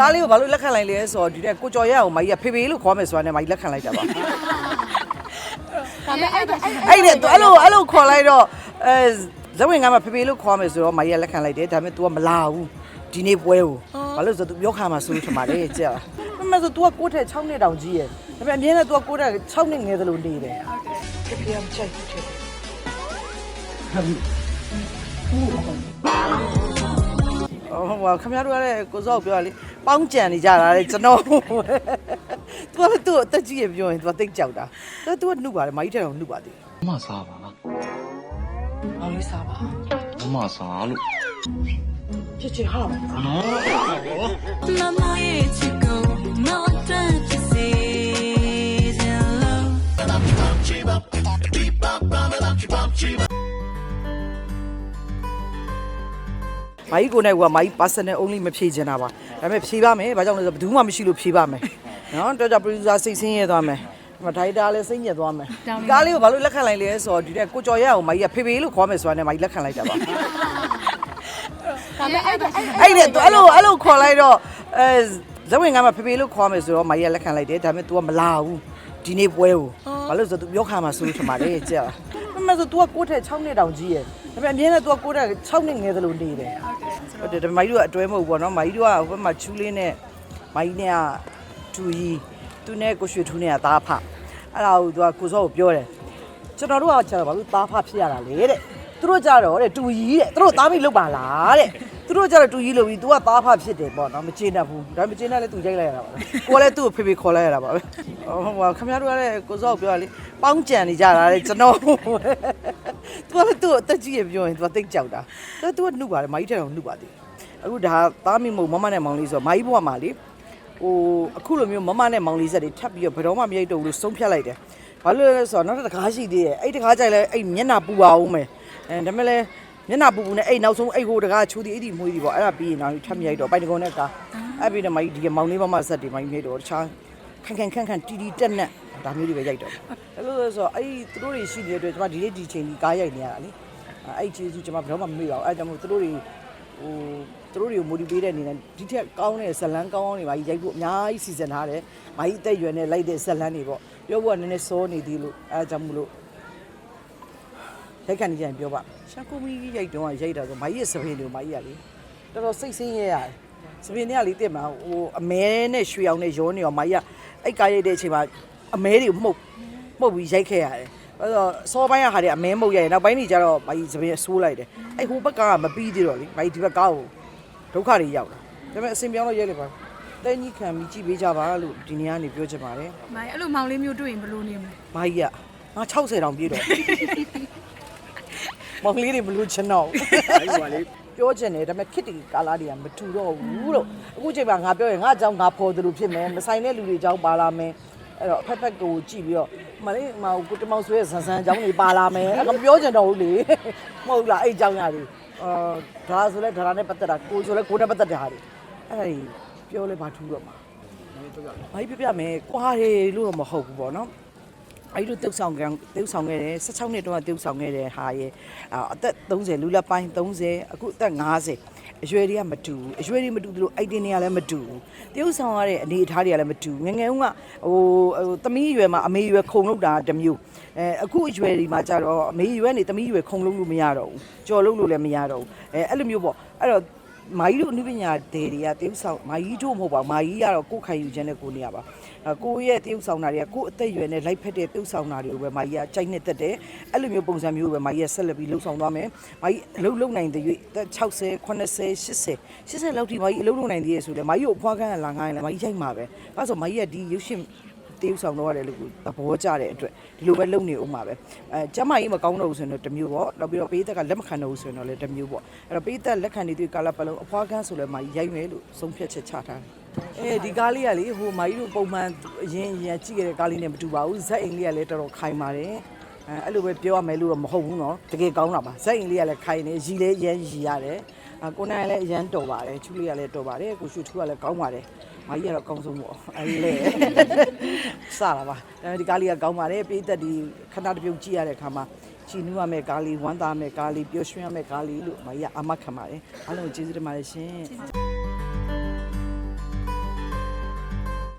ကားလေးကိုဘာလို့လက်ခံလိုက်လဲဆိုတော့ဒီတဲ့ကိုကျော်ရဲအောင်မကြီးကဖေဖေလို့ခေါ်မယ်ဆိုတာနဲ့မကြီးလက်ခံလိုက်တာပါ ဒါပေမဲ့အဲ့ဒါအဲ့ အဲ့ဒီအဲ့လိုအဲ့လိုခေါ်လိုက်တော့အဲဇဝင်ကမှဖေဖေလို့ခေါ်မယ်ဆိုတော့မကြီးကလက်ခံလိုက်တယ်ဒါပေမဲ့ तू ကမလာဘူးဒီနေ့ပွဲကိုဘာလို့လဲဆိုတော့ तू ပြောခါမှာဆိုလို့ထင်ပါတယ်ကြာမမဆို तू ကကိုယ့်ထက်6နှစ်တောင်ကြီးရဲ့ဒါပေမဲ့အမြဲတမ်း तू ကကိုယ့်ထက်6နှစ်ငယ်သလိုနေတယ်ဖေဖေကမချိုက် ဟုတ်ပါခင်ဗျားတို့ကလည်းကိုစောက်ပြောရလေပေါင်းကြံနေကြတာလေကျွန်တော်သူကသူ့အသက်ကြီးရပြောရင်သူကတိတ်ကြောက်တာသူကသူကနှုတ်ပါတယ်မာကြီးထက်တော့နှုတ်ပါသေးမမစားပါလားမောင်လေးစားပါမမစားလို့ချစ်ချစ်ဟာနော်မမရဲ့ချစ်ကိုမောင်တန် မာကြီးကိုနိုင်ကမာကြီး personal only မဖြေချင်တာပါဒါပေမဲ့ဖြေပါမယ်ဘာကြောင့်လဲဆိုတော့ဘယ်သူမှမရှိလို့ဖြေပါမယ်နော်တော့ကြ producer စိတ်ဆင်းရဲသွားမယ်ဒီမှာ director လည်းစိတ်ညစ်သွားမယ်ဒီကားလေးကိုဘာလို့လက်ခံလိုက်လဲဆိုတော့ဒီတဲ့ကိုကျော်ရဲအောင်မာကြီးကဖေဖေလို့ခေါ်မယ်ဆိုတာနဲ့မာကြီးလက်ခံလိုက်တာပါ ဒါပေမဲ့အဲ့ဒါအဲ့ အဲ့ဒီအဲ့လိုအဲ့လိုခေါ်လိုက်တော့အဲဇဝင်ကမှဖေဖေလို့ခေါ်မယ်ဆိုတော့မာကြီးကလက်ခံလိုက်တယ်ဒါပေမဲ့ तू ကမလာဘူးဒီနေ့ပွဲကိုဘာလို့လဲဆိုတော့ तू ပြောခါမှာဆိုလို့ထင်ပါတယ်ကြာမမဆို तू ကကိုယ့်ထက်6နှစ်တောင်ကြီးရဲ့ ဒါပေမဲ့အမြဲတမ်း तू ကကိုယ့်ထက်6နှစ်ငယ်သလိုနေတယ်ဟုတ်တယ်ဒါပေမဲ့မာကြီးတို့ကအတွဲမဟုတ်ဘူးပေါ့နော်မာကြီးတို့ကဟိုဘက်မှာချူးလေးနဲ့မာကြီးနဲ့ကတူကြီးသူနဲ့ကိုရွှေထူးနဲ့ကသားဖအဲ့ဒါကို तू ကကိုစောကိုပြောတယ်ကျွန်တော်တို့ကကျတော့ဘာလို့သားဖဖြစ်ရတာလဲတဲ့သူတို့ကြတော့တဲ့တူကြီးတဲ့သူတို့သားမိလုပ်ပါလားတဲ့ သူတို့ကြတော့တူကြီးလို့ပြီး तू ကသားဖဖြစ်တယ်ပေါ့နော်မကျေနပ်ဘူးဒါပေမဲ့မကျေနပ်လဲ तू ရိုက်လိုက်ရတာပါပဲကိုကလည်းသူ့ကိုဖေဖေခေါ်လိုက်ရတာပါပဲဟိုဟိုခင်ဗျားတို့ကလည်းကိုစောကိုပြောရလေပေါင်းကြံနေကြတာလေကျွန်တော် तू ကလည်းသူ့ကိုအသက်ကြီးရပြောရင် तू ကသိတ်ကြောက်တာ तू तू ကနှုတ်ပါတယ်မာကြီးတဲ့တော့နှုတ်ပါသေးတယ်အခုဒါသားမိမဟုတ်မမနဲ့မောင်လေးဆိုမာကြီးဘဝမှာလေဟိုအခုလိုမျိုးမမနဲ့မောင်လေးဆက်တွေထပ်ပြီးတော့ဘယ်တော့မှမရိုက်တော့ဘူးလို့ဆုံးဖြတ်လိုက်တယ်ဘာလို့လဲဆိုတော့နောက်တစ်ခါရှိသေးတယ်အဲ့တခါကြိုက်လဲအဲ့မျက်နှာပူပါအောင်မယ်အဲဒါပေမဲ့လဲ မျက်နှာပူပူနဲ့အဲ့နောက်ဆုံးအဲ့ဟိုတကားချူသည်အဲ့ဒီမွေးဒီပေါ့အဲ့ဒါပြီးရင်တော့ထပ်မရိုက်တော့ပိုက်တကုံနဲ့ကာအဲ့ပြီးတော့မကြီးဒီကမောင်လေးမမဆက်တွေမကြီးမြိုက်တော့တခြားခန့်ခန့်ခန့်ခန့်တီတီတက်နဲ့ဒါမျိုးတွေပဲရိုက်တော့အဲ့လိုလဲဆိုတော့အဲ့သူတို့တွေရှိနေတဲ့အတွက်ကျွန်မဒီနေ့ဒီချိန်ကြီးကားရိုက်နေရတာလေအဲ့ကျေးဇူးကျွန်မဘယ်တော့မှမမေ့ပါဘူးအဲ့ကြောင့်မို့သူတို့တွေဟိုသူတို့တွေကို motivate တဲ့အနေနဲ့ဒီထက်ကောင်းတဲ့ဇလန်းကောင်းကောင်းတွေပါရိုက်ဖို့အများကြီးစီစဉ်ထားတယ်။မာကြီးအသက်အရွယ်နဲ့လိုက်တဲ့ဇလန်းတွေပေါ့။ပြောဖို့ကနည်းနည်းစောနေသေးလို့အဲဒါကြောင့်မလို့ ရိုက်ခံနေကြရင်ပြောပါရှာကိုမီရိုက်တော့ရိုက်တာဆိုမာကြီးရဲ့စပင်းတွေမာကြီးကလေတော်တော်စိတ်ဆင်းရဲရတယ်။စပင်းတွေကလေတက်မှာဟိုအမဲနဲ့ရွှေအောင်နဲ့ရောနေရောမာကြီးကအဲ့ကားရိုက်တဲ့အချိန်မှာအမဲတွေမှုတ်မှုတ်ပြီးရိုက်ခဲ့ရတယ်။အဲ့တော့စောပိုင်းကဟာတွေအမဲမှုတ်ရိုက်ရနောက်ပိုင်းတွေကျတော့မာကြီးစပင်းဆိုးလိုက်တယ်။အဲ့ဟိုဘက်ကမပြီးသေးတော့လေမာကြီးဒီဘက်ကားကိုဒုက္ခတွေရောက်လာ။ဒါပေမဲ့အစင်ပြောင်းလို့ရိုက်လိုက်ပါတဲကြီးခံပြီးကြည့်ပေးကြပါလို့ဒီနေ့ကနေပြောချင်ပါတယ်မိုင်းအဲ့လိုမောင်လေးမျိုးတွေ့ရင်ဘယ်လိုနေမလဲ။မာကြီးကငါ60တောင်ပြည့်တော့ မောင်လေးတွေမလို့ချင်တော့ဘူးပြောချင်တယ်ဒါပေမဲ့ခစ်တီကာလာတွေကမတူတော့ဘူးလို့အခုချိန်မှာငါပြောရင်ငါအကြောင်းငါဖော်သလိုဖြစ်မယ်မဆိုင်တဲ့လူတွေအကြောင်းပါလာမယ်အဲ့တော့အဖက်ဖက်ကိုကြည့်ပြီးတော့မလေးမဟုတ်ကိုတမောင်ဆွဲဆန်ဆန်အကြောင်းတွေပါလာမယ်အဲ့ကမပြောချင်တော့ဘူးလေမဟုတ်လားအဲ့အကြောင်းရတယ်အာဒါဆိုလဲဒါနဲ့ပတ်သက်တာကိုဆိုလဲကိုနဲ့ပတ်သက်တဲ့ဟာတွေအဲ့ဒါကြီးပြောလဲဘာထူးတော့မှာဘာကြီးပြပြမယ်ကွာတယ်လို့တော့မဟုတ်ဘူးပေါ့နော် အဲ့လိုတုပ်ဆောင်ကံတုပ်ဆောင်ခဲ့တယ်16နှစ်တုန်းကတုပ်ဆောင်ခဲ့တဲ့ဟာရဲ့အာအသက်30လူလက်ပိုင်း30အခုအသက်50အရွယ်တွေကမတူဘူးအရွယ်တွေမတူသလိုအိုက်တင်တွေကလည်းမတူဘူးတုပ်ဆောင်ရတဲ့အနေအထားတွေကလည်းမတူဘူးငယ်ငယ်တုန်းကဟိုဟိုသမီးအရွယ်မှာအမေအရွယ်ခုံလို့တာတစ်မျိုးအဲအခုအရွယ်တွေမှာကျတော့အမေအရွယ်နေသမီးအရွယ်ခုံလို့လို့မရတော့ဘူးကြော်လို့လို့လည်းမရတော့ဘူးအဲအဲ့လိုမျိုးပေါ့အဲ့တော့ မာကြီးတို့အနုပညာဒေတွေကတရုပ်ဆောင်မာကြီးတို့မဟုတ်ပါဘူးမာကြီးကတော့ကိုယ်ခံယူခြင်းနဲ့ကိုနေရပါအဲကိုယ့်ရဲ့တရုပ်ဆောင်တာတွေကကိုယ့်အသက်အရွယ်နဲ့လိုက်ဖက်တဲ့တရုပ်ဆောင်တာတွေကိုပဲမာကြီးကကြိုက်နေတတ်တယ်အဲ့လိုမျိုးပုံစံမျိုးပဲမာကြီးကဆက်လက်ပြီးလှုပ်ဆောင်သွားမယ်မာကြီးအလုပ်လုပ်နိုင်တဲ့၍သက်60 80 80 80လောက်ထိမာကြီးအလုပ်လုပ်နိုင်သေးရဆိုလေမာကြီးကိုအဖွားကန်းလာငိုင်းလာမာကြီးရိုက်မှာပဲအဲဆိုမာကြီးကဒီရုပ်ရှင် တရုပ်ဆောင်တော့ရတယ်လို့သဘောကျတဲ့အတွက်ဒီလိုပဲလုပ်နေအောင်ပါပဲအဲကျမကြီးမကောင်းတော့ဘူးဆိုရင်တော့တစ်မျိုးပေါ့နောက်ပြီးတော့ပေးသက်ကလက်မခံတော့ဘူးဆိုရင်တော့လည်းတစ်မျိုးပေါ့အဲ့တော့ပေးသက်လက်ခံနေတဲ့ကာလပတ်လုံးအဖွားကန်းဆိုလဲမကြီးရိုက်မယ်လို့ဆုံးဖြတ်ချက်ချထားတယ်အဲဒီကားလေးကလေဟိုမကြီးတို့ပုံမှန်အရင်အရင်ကြည့်ခဲ့တဲ့ကားလေးနဲ့မတူပါဘူးဇက်အိမ်လေးကလည်းတော်တော်ခိုင်ပါတယ်အဲအဲ့လိုပဲပြောရမယ်လို့တော့မဟုတ်ဘူးเนาะတကယ်ကောင်းတာပါဇက်အိမ်လေးကလည်းခိုင်နေရီလေးရမ်းရီရတယ်အ ကိုနိုင်လည်းအရန်တော်ပါတယ်ချူလေးကလည်းတော်ပါတယ်ကိုရွှေထူကလည်းကောင်းပါတယ်မကြီးကတော့အကောင်းဆုံးပေါ့အဲဒီလေစတာပါဒါပေမဲ့ဒီကားလေးကကောင်းပါတယ်ပြည်သက်ဒီခဏတစ်ပြုတ်ကြည့်ရတဲ့အခါမှာချီနူးရမယ့်ကားလေးဝမ်းသာမယ့်ကားလေးပျော်ရွှင်ရမယ့်ကားလေးလို့မကြီးကအမတ်ခံပါတယ်အားလုံးကိုကျေးဇူးတင်ပါတယ်ရှင်